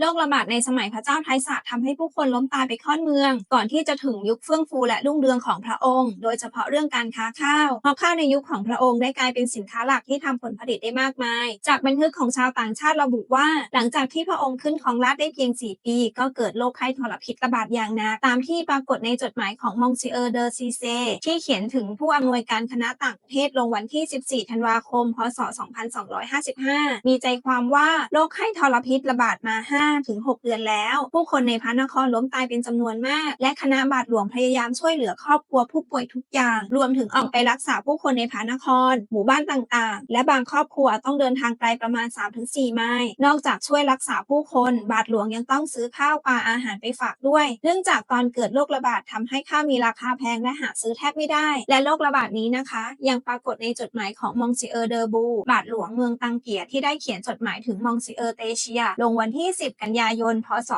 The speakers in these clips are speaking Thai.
โรคระบาดในสมัยพระเจ้าไทสะทำให้ผู้คนล้มตายไปค่อนเมือง ก่อนที่จะถึงยุคเฟื่องฟูและรุ่งเรืองของพระองค์ โดยเฉพาะเรื่องการค้าข้าวเพราะข้าวในยุคของพระองค์ได้กลายเป็นสินค้าหลักที่ทำผลผลิตได้มากมาย จากบันทึกของชาวต่างชาติระบุว่า หลังจากที่พระองค์ขึ้นของราชได้เพียง 4 ปี ก็เกิดโรคไข้ทรพิษระบาดอย่างหนักตามที่ปรากฏในจดหมายของมองซิเออร์เดอซีเซที่เขียนถึงผู้อำนวยการคณะต่างประเทศลงวันที่ 14 ธันวาคม พศ 2255 มีใจความว่าโรคไข้ทรพิษระบาดมา5-6เดือนแล้ว ผู้คนในพระนครล้มตายเป็นจำนวนมาก และคณะบาทหลวงพยายามช่วยเหลือครอบครัวผู้ป่วยทุกอย่าง รวมถึงออกไปรักษาผู้คนในพระนคร หมู่บ้านต่างๆ และบางครอบครัวต้องเดินทางไกลประมาณ 3-4 ไมล์นอกจากช่วยรักษาผู้คน บาทหลวงยังต้องซื้อข้าวปลาอาหารไปฝากด้วย เนื่องจากตอนเกิดโรคระบาดทำให้ข้าวมีราคาแพงและหาซื้อแทบไม่ได้ และโรคระบาดนี้นะคะ ยังปรากฏในจดหมายของมองซิเออร์เดอร์บู บาทหลวงเมืองตังเกียที่ได้เขียนจดหมายถึงมองซิเออร์เตเชีย ลงวันที่ 10กันยายน พศ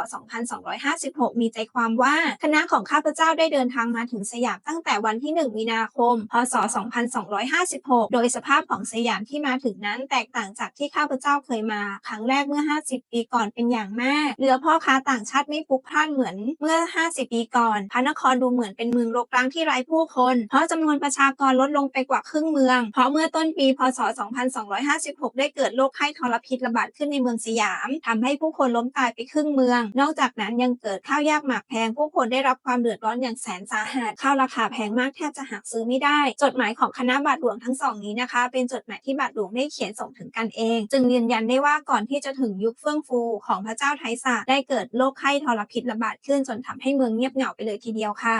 2256 มีใจความว่า คณะของข้าพเจ้าได้เดินทางมาถึงสยามตั้งแต่วันที่ 1 มีนาคม พศ 2256 โดยสภาพของสยามที่มาถึงนั้นแตกต่างจากที่ข้าพเจ้าเคยมา ครั้งแรกเมื่อ 50 ปีก่อนเป็นอย่างมากเรือพ่อค้าต่างชาติไม่พลุกพล่านเหมือนเมื่อ 50 ปีก่อน พระนครดูเหมือนเป็นเมืองรกร้างที่ไร้ผู้คน เพราะจำนวนประชากรลดลงไปกว่าครึ่งเมือง เพราะเมื่อต้นปี พศ 2256 ได้เกิดโรคไข้ทรพิษระบาดขึ้นในเมืองสยามทำให้ผู้คนล้มตายไปครึ่งเมือง นอกจากนั้นยังเกิดข้าวยากหมากแพง ผู้คนได้รับความเดือดร้อนอย่างแสนสาหัสข้าวราคาแพงมากแทบจะหาซื้อไม่ได้ จดหมายของคณะบาทหลวงทั้งสองนี้นะคะ เป็นจดหมายที่บาทหลวงได้เขียนส่งถึงกันเอง จึงยืนยันได้ว่าก่อนที่จะถึงยุคเฟื่องฟูของพระเจ้าไทสาได้เกิดโรคไข้ทรพิษระบาดขึ้นจนทำให้เมืองเงียบเหงาไปเลยทีเดียวค่ะ